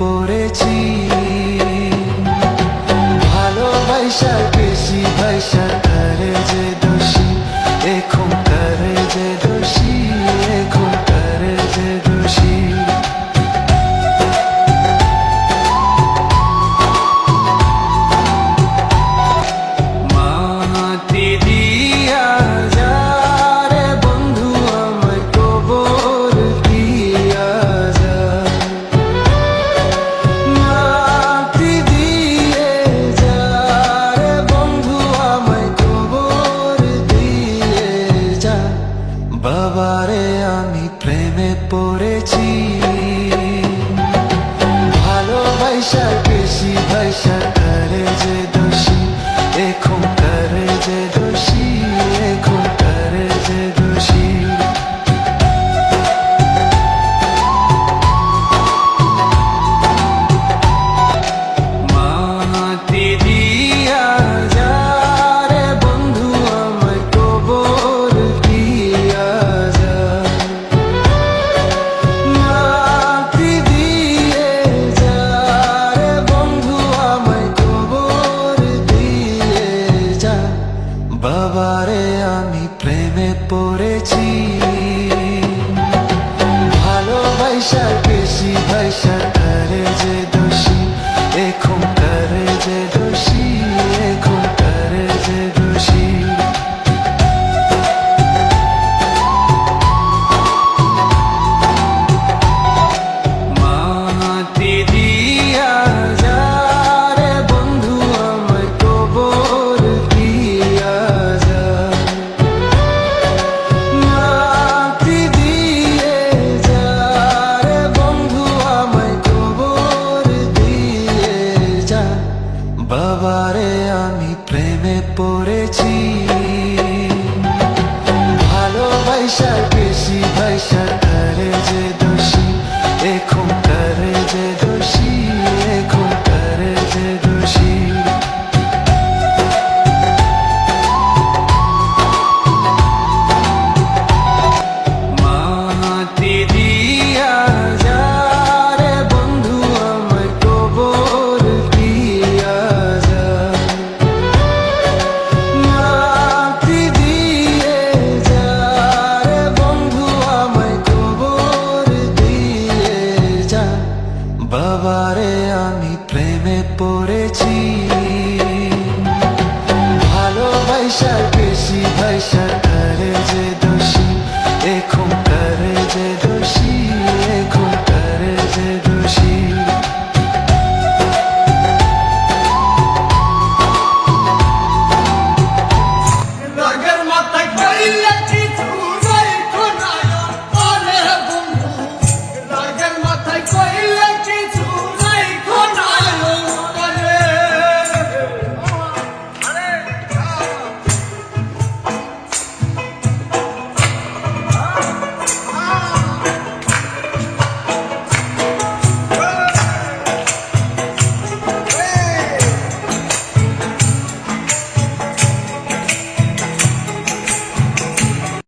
পড়েছি। ভালোবাসার বেশি ভাষা করে যে বাবারে আমি প্রেমে পড়েছি। ভালোবাসার প্রেমে পড়েছি। বাবারে আমি প্রেমে পড়েছি। ভালোবাসার বেশি ভাইসার ঘরে যে প্রেমে পড়েছি। ভালোবাসা